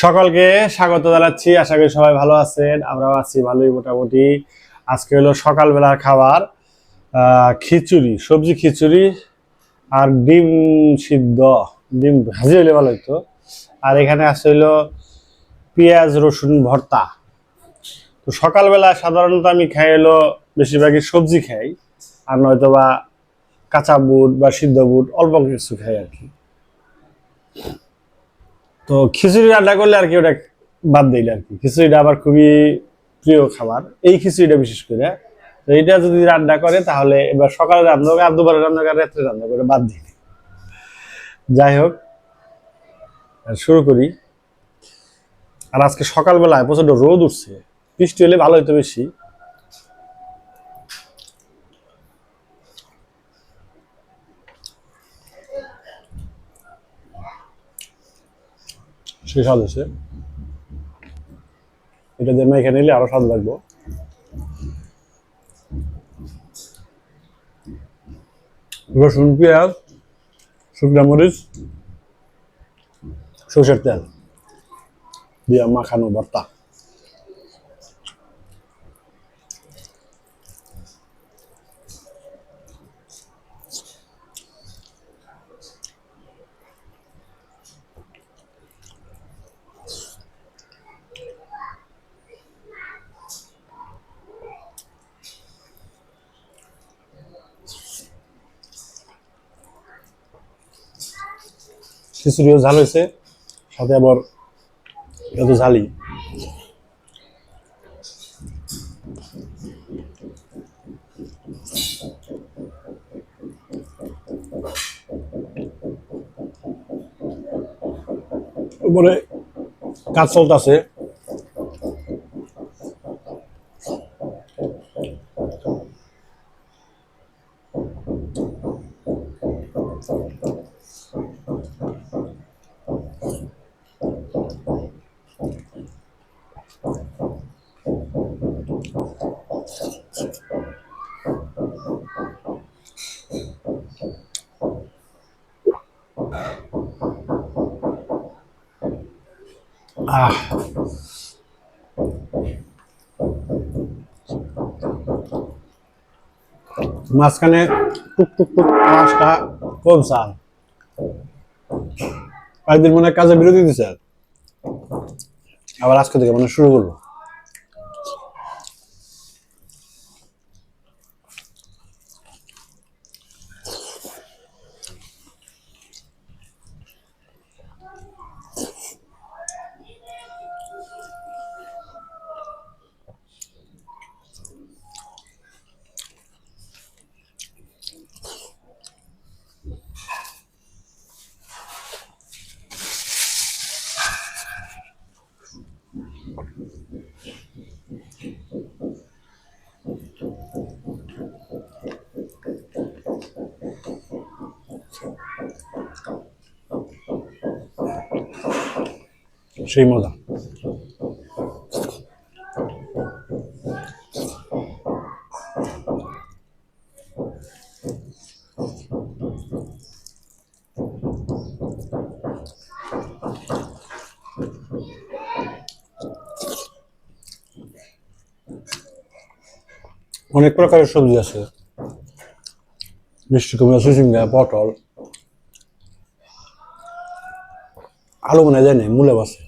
সকলকে স্বাগত জানাচ্ছি। আশা করি সবাই ভালো আছেন, আমরাও আছি ভালোই মোটামুটি। আজকে হলো সকালবেলার খাবার খিচুড়ি, সবজি খিচুড়ি আর ডিম সিদ্ধ। ডিম ভাজি হলে ভালো হতো আর এখানে আছে হলো পেঁয়াজ, রসুন, ভর্তা। তো সকালবেলা সাধারণত আমি খাই হলো, বেশিরভাগই সবজি খাই। আর নয়তো বা কাঁচা বুট বা সিদ্ধ বুট, অল্প কিছু খাই আর কি। তো খিচুড়ি রান্না করলে আর কি ওটা বাদ দিলে আর কি। খিচুড়িটা আবার খুবই প্রিয় খাবার। এই খিচুড়িটা বিশেষ করে। তো এটা যদি রান্না করে, তাহলে এবার সকালে রান্না করে আর দুবারে রান্না করে, রাত্রে রান্না করে, বাদ দিই। যাই হোক শুরু করি। আর আজকে সকালবেলায় প্রচণ্ড রোদ উঠছে। বৃষ্টি হলে ভালো হতো বেশি। সে স্বাদ হয়েছে এটা দিয়ে মেখে নিলে আরও স্বাদ লাগবো। রসুন, পেঁয়াজ, শুকনা মরিচ, সর্ষের তেল দিয়ে মাখানো ভর্তা। খিচুড়িও ঝাল হয়েছে সাথে আবার এত ঝালি উপরে কাজ চলতেছে আহ মাঝখানে টুক টুক টুক, আওয়াজটা কমছে আর কয়েকদিন মনে কাজে বিরতি দিছে। আবার আজকে থেকে মানে শুরু করল সেই মজা অনেক প্রকারের সবজি আছে। মিষ্টি কুমড়া সুসিঙ্গা পটল। আলু মনে যায় না মূলে বাসে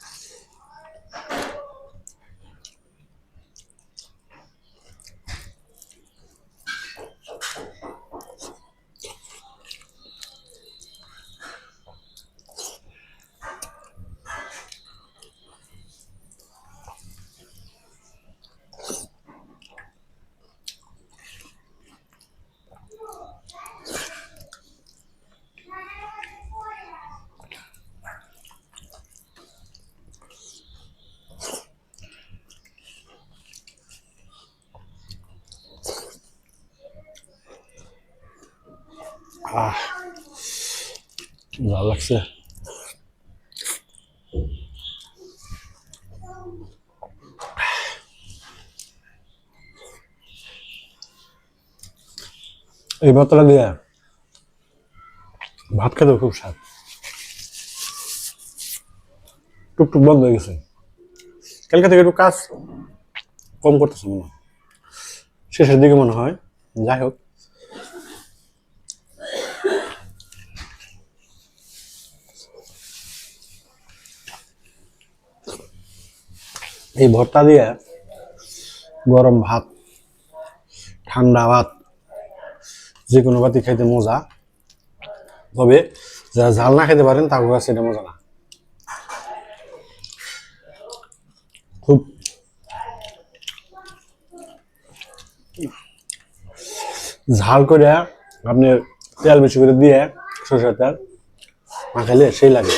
ভালো লাগছে এই ভর্তাটা দিয়ে ভাত খেতেও খুব স্বাদ টুকটুক বন্ধ হয়ে গেছে কালকে থেকে একটু কাজ কম করতেছে মনে হয় শেষের দিকে মনে হয় যাই হোক এই ভর্তা দিয়ে গরম ভাত, ঠান্ডা ভাত যে কোনো ভাতই খাইতে মজা। তবে যারা ঝাল না খেতে পারেন তার কাছে এটা মজা না। খুব ঝাল করে আপনি তেল বেশি করে দিয়ে সরষের তেল মাখাইলে সেই লাগে।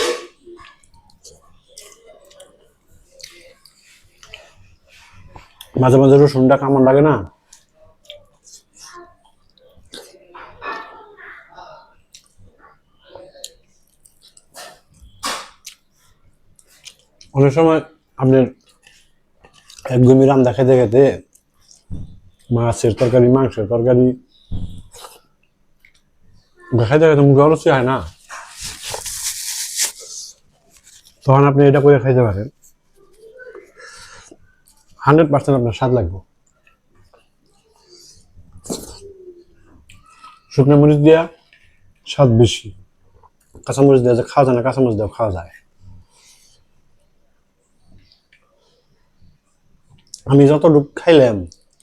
মাঝে মাঝে রসুনটা কেমন লাগে না? অনেক সময় আপনার একদমই রান্না খেতে খেতে মাছের তরকারি, মাংসের তরকারি খাইতে খাইতে মুখে অরসি হয় না। তখন আপনি এটা করে খাইতে পারেন। হান্ড্রেড পার্সেন্ট আপনার স্বাদ লাগবে। শুকনো মরিচ দেওয়া স্বাদ বেশি। কাঁচামরিচ দেওয়া যে খাওয়া যায় না কাঁচামরিচ দেওয়া খাওয়া যায়। আমি যতটুকু খাইলাম,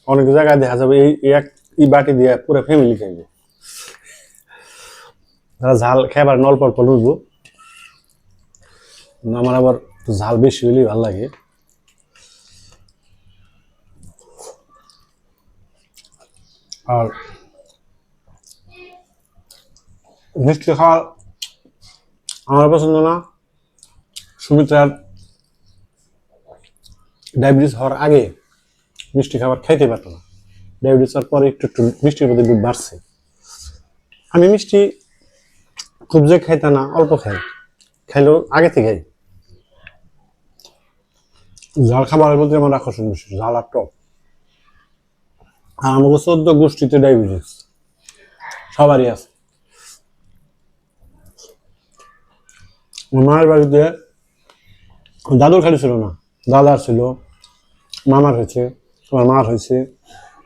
অনেক জায়গায় দেখা যাবে এই এক এই বাটি দিয়ে পুরো ফ্যামিলি খাইবে। যারা ঝাল খাইবার অল্প অল্প লুইব আমার আবার ঝাল বেশি হলেই ভালো লাগে। আর মিষ্টি খাওয়া আমার পছন্দ না। সুমিত্রার ডায়াবেটিস হওয়ার আগে মিষ্টি খাবার খাইতে পারতো না। ডায়াবেটিস হওয়ার পরে একটু একটু মিষ্টির প্রতি একটু বাড়ছে। আমি মিষ্টি খুব যে খাইতে না, অল্প খাই। খাইলেও আগে থেকে ঝাল খাবারের প্রতি আমার আকর্ষণ বেশি, ঝাল আর টক। আর আমাকে চোদ্দ গোষ্ঠীতে ডায়াবেটিস সবারই আছে। আমার মায়ের বাড়িতে দাদুর খালি ছিল না। দাদার ছিল, মামার হয়েছে, আমার মার হয়েছে,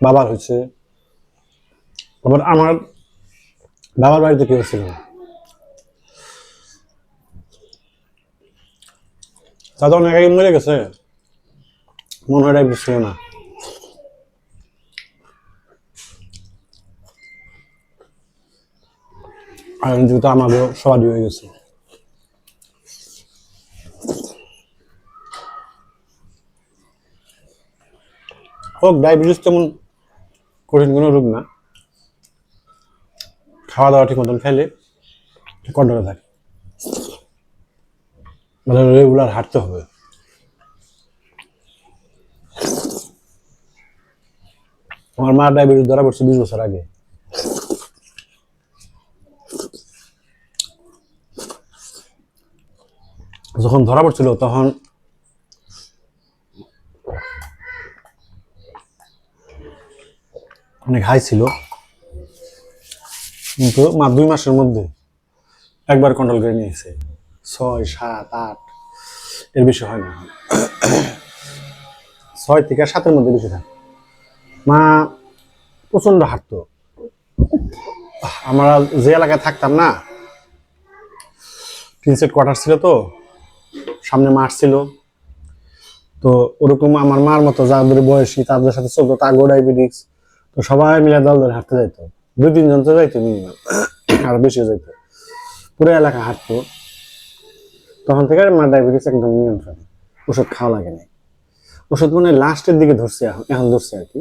বাবার হয়েছে। আবার আমার বাবার বাড়িতে কেউ ছিল না। দাদা অনেক আগে মরে গেছে। মনে হয় ডায়াবেটিস ছিল না। যেহেতু আমাদের সবারই হয়ে গেছে। হোক ডায়াবেটিস তেমন কঠিন কোনো রোগ না। খাওয়া দাওয়া ঠিক মতন খাইলে কন্ট্রোলে থাকে। মানে রেগুলার হাঁটতে হবে। আমার মা ডায়াবেটিস ধরা পড়ছে বিশ বছর আগে। যখন ধরা পড়ছিল তখন অনেক হাই ছিল। কিন্তু মা দুই মাসের মধ্যে একবার কন্ট্রোল করে নিয়েছে। ছয়, সাত, আট, এর বেশি হয় না। ছয় থেকে সাতের মধ্যে বেশি থাকে। মা প্রচণ্ড হাঁটতো। আমরা যে এলাকায় থাকতাম না, তিন সেট কোয়ার্টার ছিল তো সামনে মাঠ ছিল। তো ওরকম আমার মার মতো যাদের বয়সী তাদের সাথে চলতো তাগো ডায়াবেটিস তো সবাই মিলে দল ধরে হাঁটতে যাইতো। দুই তিনজন তো যাইতো মিনিমাম আর বেশি যাইতো। পুরো এলাকা হাঁটতো। তখন থেকে আমার ডায়াবেটিস একদম নিয়ন্ত্রণ। ওষুধ খাওয়া লাগে না ওষুধ মানে লাস্টের দিকে ধরছে, এখন ধরছে আর কি।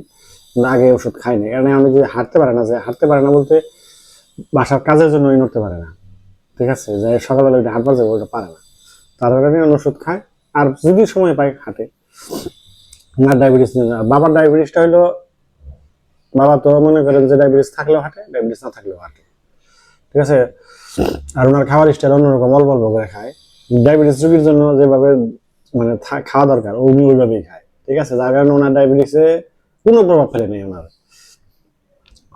আগে ওষুধ খাই না কারণ আমি যে হাঁটতে পারে না, যে হাঁটতে পারে না বলতে বাসার কাজের জন্য নড়তে পারে না। ঠিক আছে? যে সকালবেলা ওইটা হাঁটবার যাবে ওটা পারে না। তার কারণে ওষুধ খায় আর যদি সময় পাই হাঁটে। না ডায়াবেটিস বাবার ডায়াবেটিসটা হলো বাবা তো মনে করেন যে ডায়াবেটিস থাকলেও হাঁটে ডায়াবেটিস না থাকলেও হাঁটে। ঠিক আছে? আর ওনার খাবার স্টাইল অন্যরকম, অল্প অল্প করে খায়। ডায়াবেটিস রোগীর জন্য যেভাবে মানে খাওয়া দরকার উনি ওইভাবেই খায়। ঠিক আছে? যার কারণে ওনার ডায়াবেটিসে কোনো প্রভাব ফেলে নেই ওনার।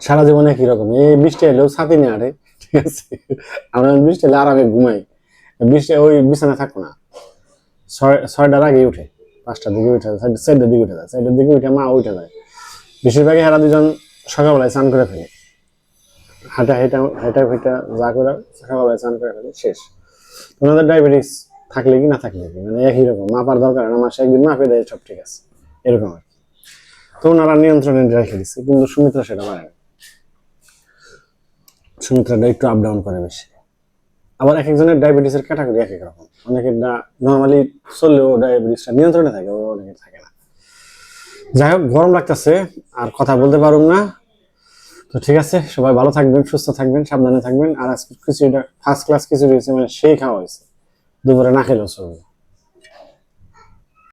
সারা জীবনে একই রকম। এই বৃষ্টি এলেও ছাতি নিয়ে হাঁটে। ঠিক আছে? আমরা বৃষ্টি হলে আরামে ঘুমাই। ওই বিছানা থাকব না। ছয় ছয়টার আগে উঠে, পাঁচটার দিকে উঠে যায় চারটার দিকে উঠে যায়। চারটার দিকে উঠে মা উঠে যায়। বেশিরভাগই এরা দুজন সকালবেলায় স্নান করে ফেলে। হাঁটা হেঁটা হেঁটা ফেটা যা করে সকালবেলায় স্নান করে ফেলে, শেষ। ওনাদের ডায়াবেটিস থাকলে কি না থাকলে কি? মানে একই রকম। মাপার দরকার না, মাসে একদিন মাপে দেয়, সব ঠিক আছে। এরকম আর কি। তো ওনারা নিয়ন্ত্রণে রেখে দিচ্ছে কিন্তু সুমিত্রা সেটা পারে না। সুমিত্রাটা একটু আপ ডাউন করে বেশি। আবার এক একজনের ডায়াবেটিসের ক্যাটাগরি এক এক রকম। অনেকের নর্মালি চললেও ডায়াবেটিসটা নিয়ন্ত্রণে থাকে, ও অনেকের থাকে না। যাই হোক, গরম লাগতেছে, আর কথা বলতে পারুম না। তো ঠিক আছে, সবাই ভালো থাকবেন, সুস্থ থাকবেন, সাবধানে থাকবেন। আর আজকে খিচুড়িটা ফার্স্ট ক্লাস খিচুড়ি হয়েছে মানে সেই খাওয়া হয়েছে। দুপুরে না খেলেও চলবে।